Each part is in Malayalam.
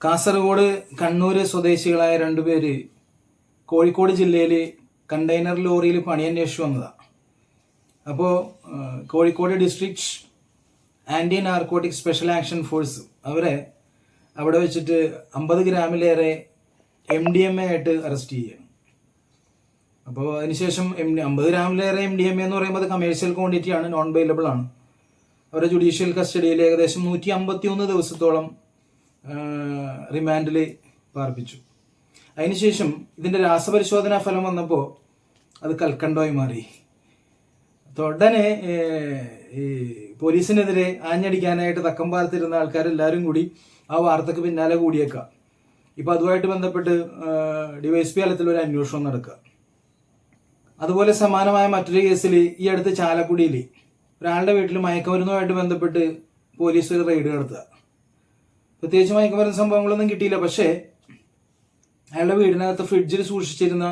കാസർഗോഡ് കണ്ണൂർ സ്വദേശികളായ രണ്ടുപേര് കോഴിക്കോട് ജില്ലയിൽ കണ്ടെയ്നർ ലോറിയിൽ പണി അന്വേഷിച്ചു വന്നതാണ് അപ്പോൾ Kozhikode district anti narcotic special action force അവരെ അവിടെ വെച്ചിട്ട് അമ്പത് ഗ്രാമിലേറെ എം ഡി എം എ ആയിട്ട് അറസ്റ്റ് ചെയ്യുകയാണ് അപ്പോൾ അതിനുശേഷം എം ഡി അമ്പത് ഗ്രാമിലേറെ എം ഡി എം എ എന്ന് പറയുമ്പോൾ അത് കമേഴ്ഷ്യൽ ക്വാണ്ടിറ്റി ആണ് നോൺ ആണ്. അവരെ ജുഡീഷ്യൽ കസ്റ്റഡിയിൽ ഏകദേശം നൂറ്റി അമ്പത്തി ഒന്ന് ദിവസത്തോളം റിമാൻഡിൽ പാർപ്പിച്ചു. അതിനുശേഷം ഇതിന്റെ രാസപരിശോധനാ ഫലം വന്നപ്പോൾ അത് കൽക്കണ്ടോയി മാറി. ഉടനെ ഈ പോലീസിനെതിരെ ആഞ്ഞടിക്കാനായിട്ട് തക്കം പാർത്തിരുന്ന ആൾക്കാരെല്ലാവരും കൂടി ആ വാർത്തക്ക് പിന്നാലെ കൂടിയേക്കാം. ഇപ്പം അതുമായിട്ട് ബന്ധപ്പെട്ട് ഡിവൈഎസ്പി തലത്തിൽ ഒരു അന്വേഷണം നടക്കുക അതുപോലെ സമാനമായ മറ്റൊരു കേസിൽ ഈ അടുത്ത് ചാലക്കുടിയിൽ ഒരാളുടെ വീട്ടിൽ മയക്കുമരുന്നുമായിട്ട് ബന്ധപ്പെട്ട് പോലീസ് ഒരു റെയ്ഡ് നടത്തുക. പ്രത്യേകിച്ച് മയക്കുമരുന്ന് സംഭവങ്ങളൊന്നും കിട്ടിയില്ല. പക്ഷേ അയാളുടെ വീടിനകത്ത് ഫ്രിഡ്ജിൽ സൂക്ഷിച്ചിരുന്ന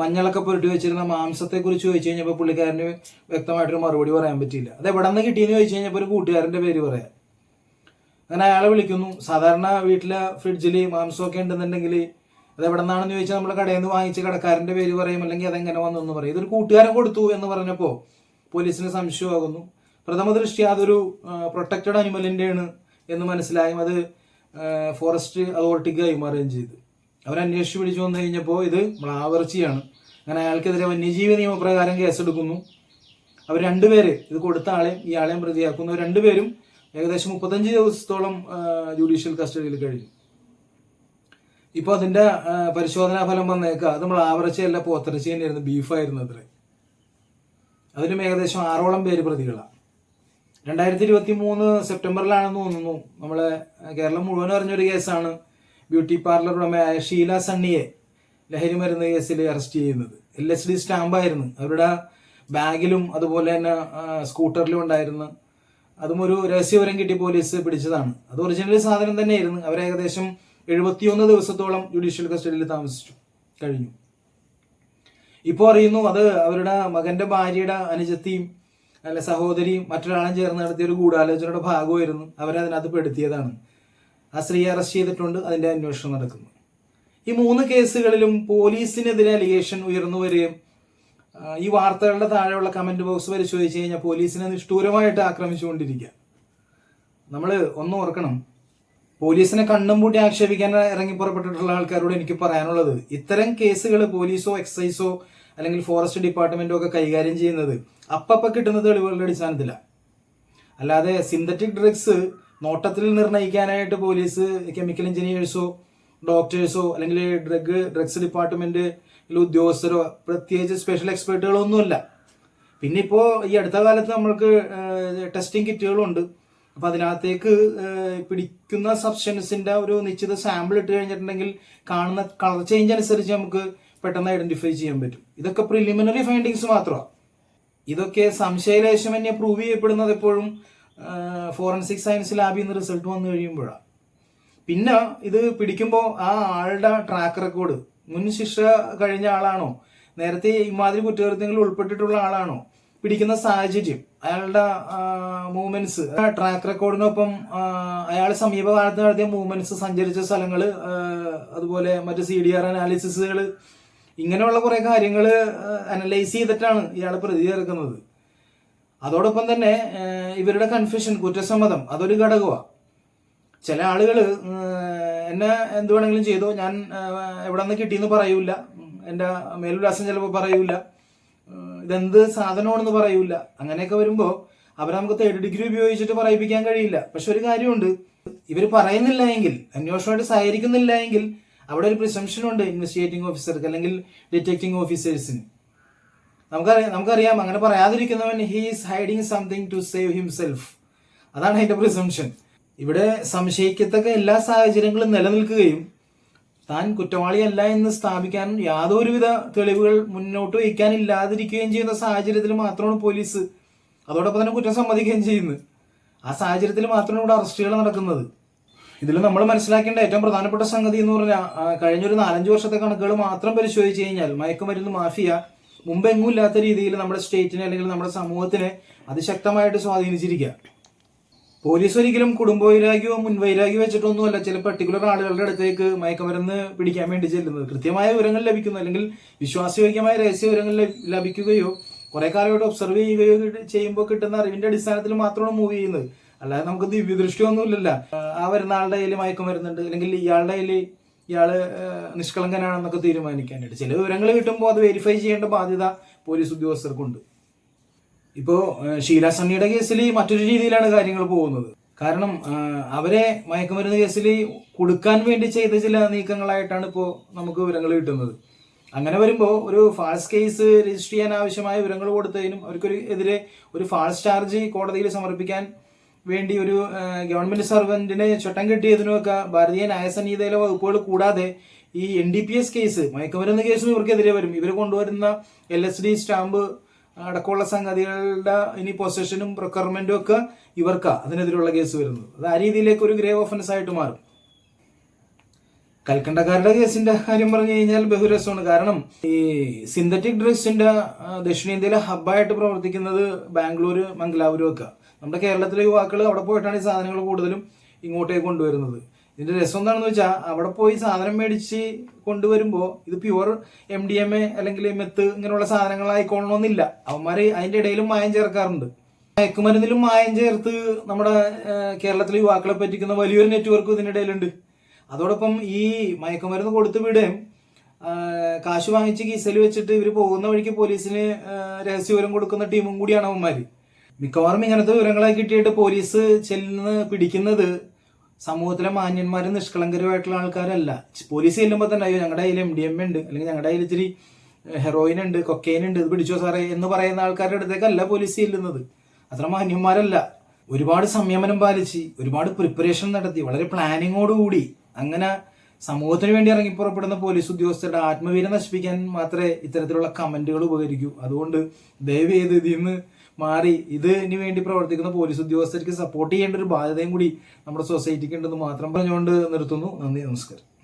മഞ്ഞളൊക്കെ പുരട്ടി വെച്ചിരുന്ന മാംസത്തെക്കുറിച്ച് ചോദിച്ചു കഴിഞ്ഞപ്പോൾ പുള്ളിക്കാരന് വ്യക്തമായിട്ടൊരു മറുപടി പറയാൻ പറ്റിയില്ല. അത് എവിടെ നിന്ന് കിട്ടിയെന്ന് ചോദിച്ചു കഴിഞ്ഞപ്പോൾ ഒരു കൂട്ടുകാരന്റെ പേര് പറയാം. അങ്ങനെ അയാളെ വിളിക്കുന്നു. സാധാരണ വീട്ടിലെ ഫ്രിഡ്ജിൽ മാംസമൊക്കെ ഉണ്ടെന്നുണ്ടെങ്കിൽ അത് എവിടെ നിന്നാണെന്ന് ചോദിച്ചാൽ നമ്മൾ കടയിൽ നിന്ന് വാങ്ങിച്ച കടക്കാരന്റെ പേര് പറയും. അല്ലെങ്കിൽ അതെങ്ങനെ വന്നു എന്ന് പറയും. ഇതൊരു കൂട്ടുകാരൻ കൊടുത്തു എന്ന് പറഞ്ഞപ്പോൾ പോലീസിന് സംശയമാകുന്നു. പ്രഥമ ദൃഷ്ടി അതൊരു പ്രൊട്ടക്റ്റഡ് അനിമലിന്റെയാണ് എന്ന് മനസ്സിലായും. അത് ഫോറസ്റ്റ് അതോറിറ്റിക്ക് കൈമാറുകയും ചെയ്തു. അവരന്വേഷിച്ച് പിടിച്ചു വന്നു കഴിഞ്ഞപ്പോൾ ഇത് മ്ലാവർച്ചിയാണ്. അങ്ങനെ അയാൾക്കെതിരെ വന്യജീവി നിയമപ്രകാരം കേസെടുക്കുന്നു. അവർ രണ്ടുപേര് ഇത് കൊടുത്ത ആളെയും ഈ ആളെയും പ്രതിയാക്കുന്നു. രണ്ടുപേരും ഏകദേശം മുപ്പത്തഞ്ച് ദിവസത്തോളം ജുഡീഷ്യൽ കസ്റ്റഡിയിൽ കഴിഞ്ഞു. ഇപ്പോൾ അതിന്റെ പരിശോധനാ ഫലം വന്നേക്കുക അത് നമ്മൾ ആവറച്ചയല്ല തന്നെയായിരുന്നു ബീഫായിരുന്നു അത്രേ. അതിലും ഏകദേശം ആറോളം പേര് പ്രതികളാണ്. രണ്ടായിരത്തി ഇരുപത്തി മൂന്ന് സെപ്റ്റംബറിലാണെന്ന് തോന്നുന്നു. നമ്മളെ കേരളം മുഴുവൻ അറിഞ്ഞൊരു കേസാണ് ബ്യൂട്ടി പാർലർ ഉടമയായ ഷീല സണ്ണിയെ ലഹരി മരുന്ന് കേസിൽ അറസ്റ്റ് ചെയ്യുന്നത്. എൽ എസ് ഡി സ്റ്റാമ്പായിരുന്നു. അവരുടെ ബാഗിലും അതുപോലെ തന്നെ സ്കൂട്ടറിലും ഉണ്ടായിരുന്നു അതും ഒരു രഹസ്യവിവരം കിട്ടി പോലീസ് പിടിച്ചതാണ്. അത് ഒറിജിനൽ സാധനം തന്നെയായിരുന്നു. അവർ ഏകദേശം എഴുപത്തിയൊന്ന് ദിവസത്തോളം ജുഡീഷ്യൽ കസ്റ്റഡിയിൽ താമസിച്ചു. കഴിഞ്ഞു. ഇപ്പോൾ അറിയുന്നു അത് അവരുടെ മകന്റെ ഭാര്യയുടെ അനുജത്തിയും അല്ല സഹോദരിയും മറ്റൊരാളും ചേർന്ന് നടത്തിയ ഒരു ഗൂഢാലോചനയുടെ ഭാഗമായിരുന്നു അവരെ അതിനകത്ത് പെടുത്തിയതാണ്. ആ സ്ത്രീ അറസ്റ്റ് ചെയ്തിട്ടുണ്ട് അതിന്റെ അന്വേഷണം നടക്കുന്നു. ഈ മൂന്ന് കേസുകളിലും പോലീസിനെതിരെ അലിഗേഷൻ ഉയർന്നു വരികയും ഈ വാർത്തകളുടെ താഴെയുള്ള കമന്റ് ബോക്സ് പരിശോധിച്ച് കഴിഞ്ഞാൽ പോലീസിനെ നിഷ്ഠൂരമായിട്ട് ആക്രമിച്ചുകൊണ്ടിരിക്കുക. നമ്മൾ ഒന്ന് ഓർക്കണം പോലീസിനെ കണ്ണും പൂട്ടി ആക്ഷേപിക്കാൻ ഇറങ്ങി പുറപ്പെട്ടിട്ടുള്ള ആൾക്കാരോട് എനിക്ക് പറയാനുള്ളത് ഇത്തരം കേസുകൾ പോലീസോ എക്സൈസോ അല്ലെങ്കിൽ ഫോറസ്റ്റ് ഡിപ്പാർട്ട്മെന്റോ ഒക്കെ കൈകാര്യം ചെയ്യുന്നത് അപ്പപ്പ കിട്ടുന്ന തെളിവുകളുടെ അടിസ്ഥാനത്തിലാണ് അല്ലാതെ സിന്തറ്റിക് ഡ്രഗ്സ് നോട്ടത്തിൽ നിർണയിക്കാനായിട്ട് പോലീസ് കെമിക്കൽ എഞ്ചിനീയേഴ്സോ ഡോക്ടേഴ്സോ അല്ലെങ്കിൽ ഡ്രഗ് ഡ്രഗ്സ് ഡിപ്പാർട്ട്മെന്റ് ഉദ്യോഗസ്ഥരോ പ്രത്യേകിച്ച് സ്പെഷ്യൽ എക്സ്പെർട്ടുകളോ ഒന്നുമില്ല. പിന്നെ ഇപ്പോൾ ഈ അടുത്ത കാലത്ത് നമ്മൾക്ക് ടെസ്റ്റിംഗ് കിറ്റുകളുണ്ട് അപ്പോൾ അതിനകത്തേക്ക് പിടിക്കുന്ന സബ്സ്റ്റൻസിന്റെ ഒരു നിശ്ചിത സാമ്പിൾ ഇട്ട് കഴിഞ്ഞിട്ടുണ്ടെങ്കിൽ കാണുന്ന കളർ ചേഞ്ച് അനുസരിച്ച് നമുക്ക് പെട്ടെന്ന് ഐഡന്റിഫൈ ചെയ്യാൻ പറ്റും. ഇതൊക്കെ പ്രിലിമിനറി ഫൈൻഡിങ്സ് മാത്രമാണ് ഇതൊക്കെ സംശയലേശമന്യെ പ്രൂവ് ചെയ്യപ്പെടുന്നത് എപ്പോഴും ഫോറൻസിക് സയൻസ് ലാബിൽ നിന്ന് റിസൾട്ട് വന്നു കഴിയുമ്പോഴാണ് പിന്നെ ഇത് പിടിക്കുമ്പോൾ ആ ആളുടെ ട്രാക്ക് റെക്കോർഡ് മുൻ ശിക്ഷ കഴിഞ്ഞ ആളാണോ നേരത്തെ ഇമാതിരി കുറ്റകൃത്യങ്ങളിൽ ഉൾപ്പെട്ടിട്ടുള്ള ആളാണോ പിടിക്കുന്ന സാഹചര്യം അയാളുടെ മൂവ്മെന്റ്സ് ട്രാക്ക് റെക്കോർഡിനൊപ്പം അയാൾ സമീപകാലത്ത് നടത്തിയ മൂവ്മെന്റ്സ് സഞ്ചരിച്ച സ്ഥലങ്ങൾ അതുപോലെ മറ്റ് സി ഡി ആർ അനാലിസിസുകൾ ഇങ്ങനെയുള്ള കുറെ കാര്യങ്ങൾ അനലൈസ് ചെയ്തിട്ടാണ് ഇയാൾ പ്രതി ചേർക്കുന്നത് അതോടൊപ്പം തന്നെ ഇവരുടെ കൺഫ്യൂഷൻ കുറ്റസമ്മതം അതൊരു ഘടകമാണ് ചില ആളുകൾ എന്നെ എന്ത് വേണമെങ്കിലും ചെയ്തോ ഞാൻ എവിടെ നിന്ന് കിട്ടിയെന്ന് പറയൂല എന്റെ മേലുല്ലാസം ചിലപ്പോൾ പറയൂല ഇതെന്ത് സാധനമാണെന്ന് പറയൂല അങ്ങനെയൊക്കെ വരുമ്പോൾ അവരെ നമുക്ക് തേർഡ് ഡിഗ്രി ഉപയോഗിച്ചിട്ട് പറയിപ്പിക്കാൻ കഴിയില്ല. പക്ഷെ ഒരു കാര്യമുണ്ട്. ഇവർ പറയുന്നില്ല എങ്കിൽ അന്വേഷണമായിട്ട് സഹകരിക്കുന്നില്ല എങ്കിൽ അവിടെ ഒരു പ്രിസംഷൻ ഉണ്ട് ഇൻവെസ്റ്റിഗേറ്റിംഗ് ഓഫീസർക്ക് അല്ലെങ്കിൽ ഡിറ്റക്ടിംഗ് ഓഫീസേഴ്സിന് നമുക്കറിയാം നമുക്കറിയാം. അങ്ങനെ പറയാതിരിക്കുന്നവൻ he's hiding something to save himself അതാണ് അതിന്റെ പ്രിസംഷൻ ഇവിടെ സംശയിക്കത്തക്ക എല്ലാ സാഹചര്യങ്ങളും നിലനിൽക്കുകയും താൻ കുറ്റവാളിയല്ല എന്ന് സ്ഥാപിക്കാൻ യാതൊരുവിധ തെളിവുകൾ മുന്നോട്ട് വയ്ക്കാനില്ലാതിരിക്കുകയും ചെയ്യുന്ന സാഹചര്യത്തിൽ മാത്രമാണ് പോലീസ് അതോടൊപ്പം തന്നെ കുറ്റം സമ്മതിക്കുകയും ചെയ്യുന്നത്. ആ സാഹചര്യത്തിൽ മാത്രമാണ് ഇവിടെ അറസ്റ്റുകൾ നടക്കുന്നത്. ഇതിൽ നമ്മൾ മനസ്സിലാക്കേണ്ട ഏറ്റവും പ്രധാനപ്പെട്ട സംഗതി എന്ന് പറഞ്ഞാൽ കഴിഞ്ഞൊരു നാലഞ്ച് വർഷത്തെ കണക്കുകൾ മാത്രം പരിശോധിച്ച് കഴിഞ്ഞാൽ മയക്കുമരുന്ന് മാഫിയ മുമ്പെങ്ങും ഇല്ലാത്ത രീതിയിൽ നമ്മുടെ സ്റ്റേറ്റിനെ അല്ലെങ്കിൽ നമ്മുടെ സമൂഹത്തിനെ അതിശക്തമായിട്ട് സ്വാധീനിച്ചിരിക്കുക. പോലീസ് ഒരിക്കലും കുടുംബവൈരാഗ്യമോ മുൻവൈരാഗ്യമോ വെച്ചിട്ടൊന്നുമല്ല ചില പർട്ടിക്കുലർ ആളുകളുടെ അടുത്തേക്ക് മയക്കുമരുന്ന് പിടിക്കാൻ വേണ്ടി ചെല്ലുന്നത്. കൃത്യമായ വിവരങ്ങൾ ലഭിക്കുന്നു. അല്ലെങ്കിൽ വിശ്വാസയോഗ്യമായ രഹസ്യ വിവരങ്ങൾ ലഭി- ലഭിക്കുകയോ കുറെ കാലമായിട്ട് ഒബ്സർവ് ചെയ്യുകയോ ചെയ്യുമ്പോൾ കിട്ടുന്ന അറിവിന്റെ അടിസ്ഥാനത്തിൽ മാത്രമാണ് മൂവ് ചെയ്യുന്നത്. അല്ലാതെ നമുക്ക് ദിവ്യദൃഷ്ടിയൊന്നുമില്ലല്ലോ. ആ വരുന്ന ആളുടെ കയ്യിൽ മയക്കുമരുന്നുണ്ട് അല്ലെങ്കിൽ ഇയാളുടെ കയ്യിൽ ഇയാൾ നിഷ്കളങ്കനാണെന്നൊക്കെ തീരുമാനിക്കാനായിട്ട്. ചില വിവരങ്ങൾ കിട്ടുമ്പോൾ അത് വെരിഫൈ ചെയ്യേണ്ട ബാധ്യത പോലീസ് ഉദ്യോഗസ്ഥർക്കുണ്ട്. ഇപ്പോ ഏഹ്, ഷീല സണ്ണിയുടെ കേസിൽ മറ്റൊരു രീതിയിലാണ് കാര്യങ്ങൾ പോകുന്നത്. കാരണം അവരെ മയക്കുമരുന്ന് കേസിൽ കൊടുക്കാൻ വേണ്ടി ചെയ്ത ചില നീക്കങ്ങളായിട്ടാണ് ഇപ്പോൾ നമുക്ക് വിവരങ്ങൾ കിട്ടുന്നത്. അങ്ങനെ വരുമ്പോൾ ഒരു ഫാൾസ് കേസ് രജിസ്റ്റർ ചെയ്യാൻ ആവശ്യമായ വിവരങ്ങൾ കൊടുത്തതിനും അവർക്കൊരു എതിരെ ഒരു ഫാൾസ് ചാർജ് കോടതിയിൽ സമർപ്പിക്കാൻ വേണ്ടി ഒരു ഗവൺമെന്റ് സർവന്റിനെ ചട്ടം കെട്ടിയതിനുമൊക്കെ ഭാരതീയ ന്യായസംഹിതയിലെ വകുപ്പുകൾ കൂടാതെ ഈ N D P S case മയക്കുമരുന്ന് കേസും ഇവർക്കെതിരെ വരും. ഇവർ കൊണ്ടുവരുന്ന എൽ എസ് ഡി സ്റ്റാമ്പ് അടക്കമുള്ള സംഗതികളുടെ ഇനി പൊസഷനും പ്രൊക്യർമെന്റും ഒക്കെ ഇവർക്കാ അതിനെതിരെയുള്ള കേസ് വരുന്നത്. അത് ആ രീതിയിലേക്ക് ഒരു ഗ്രേവ് ഒഫൻസ് ആയിട്ട് മാറും. കൽക്കണ്ടക്കാരുടെ കേസിന്റെ കാര്യം പറഞ്ഞു കഴിഞ്ഞാൽ ബഹുരസമാണ്. കാരണം ഈ സിന്തറ്റിക് ഡ്രഗ്സിന്റെ ദക്ഷിണേന്ത്യയിലെ ഹബ്ബായിട്ട് പ്രവർത്തിക്കുന്നത് ബാംഗ്ലൂർ മംഗലാപുരം ഒക്കെ. നമ്മുടെ കേരളത്തിലെ യുവാക്കൾ അവിടെ പോയിട്ടാണ് ഈ സാധനങ്ങൾ കൂടുതലും ഇങ്ങോട്ടേക്ക് കൊണ്ടുവരുന്നത്. ഇതിന്റെ രസം എന്താണെന്ന് വെച്ചാൽ അവിടെ പോയി സാധനം മേടിച്ച് കൊണ്ടുവരുമ്പോൾ ഇത് pure M D M A അല്ലെങ്കിൽ മെത്ത് ഇങ്ങനെയുള്ള സാധനങ്ങളായിക്കൊള്ളണമെന്നില്ല അവന്മാർ അതിന്റെ ഇടയിലും മായം ചേർക്കാറുണ്ട്. മയക്കുമരുന്നിലും മായം ചേർത്ത് നമ്മുടെ കേരളത്തിലെ യുവാക്കളെ പറ്റിക്കുന്ന വലിയൊരു നെറ്റ്വർക്ക് ഇതിനിടയിലുണ്ട് അതോടൊപ്പം ഈ മയക്കുമരുന്ന് കൊടുത്തു വിടുകയും കാശ് വാങ്ങിച്ച് കീസൽ വെച്ചിട്ട് ഇവർ പോകുന്ന വഴിക്ക് പോലീസിന് രഹസ്യവരം കൊടുക്കുന്ന ടീമും കൂടിയാണ് അവന്മാര്. മിക്കവാറും ഇങ്ങനത്തെ വിവരങ്ങളെ കിട്ടിയിട്ട് പോലീസ് ചെല്ലുന്ന പിടിക്കുന്നത് സമൂഹത്തിലെ മാന്യന്മാരും നിഷ്കളങ്കരുമായിട്ടുള്ള ആൾക്കാരല്ല. പോലീസ് ചെല്ലുമ്പോൾ തന്നെ അയ്യോ ഞങ്ങളുടെ കയ്യിൽ എം ഡി എം ഉണ്ട്. അല്ലെങ്കിൽ ഞങ്ങളുടെ കയ്യിൽ ഇത്തിരി ഹെറോയിൻ ഉണ്ട് കൊക്കെയിൻ ഉണ്ട്. ഇത് പിടിച്ചോ സാറേ? എന്ന് പറയുന്ന ആൾക്കാരുടെ അടുത്തേക്കല്ല പോലീസ് ചെല്ലുന്നത്. അത്ര മാന്യന്മാരല്ല. ഒരുപാട് സംയമനം പാലിച്ച് ഒരുപാട് പ്രിപ്പറേഷൻ നടത്തി വളരെ പ്ലാനിങ്ങോടുകൂടി അങ്ങനെ സമൂഹത്തിന് വേണ്ടി ഇറങ്ങി പുറപ്പെടുന്ന പോലീസ് ഉദ്യോഗസ്ഥരുടെ ആത്മവീര്യം നശിപ്പിക്കാൻ മാത്രമേ ഇത്തരത്തിലുള്ള കമന്റുകൾ ഉപകരിക്കൂ. അതുകൊണ്ട് ദയവ് ചെയ്ത് ഇതിൽ നിന്ന് മാറി. ഇതിന് വേണ്ടി പ്രവർത്തിക്കുന്ന പോലീസ് ഉദ്യോഗസ്ഥർക്ക് സപ്പോർട്ട് ചെയ്യേണ്ട ഒരു ബാധ്യതയും കൂടി നമ്മുടെ സൊസൈറ്റിക്ക് ഉണ്ടെന്ന് മാത്രം പറഞ്ഞുകൊണ്ട് നിർത്തുന്നു. നന്ദി നമസ്കാരം.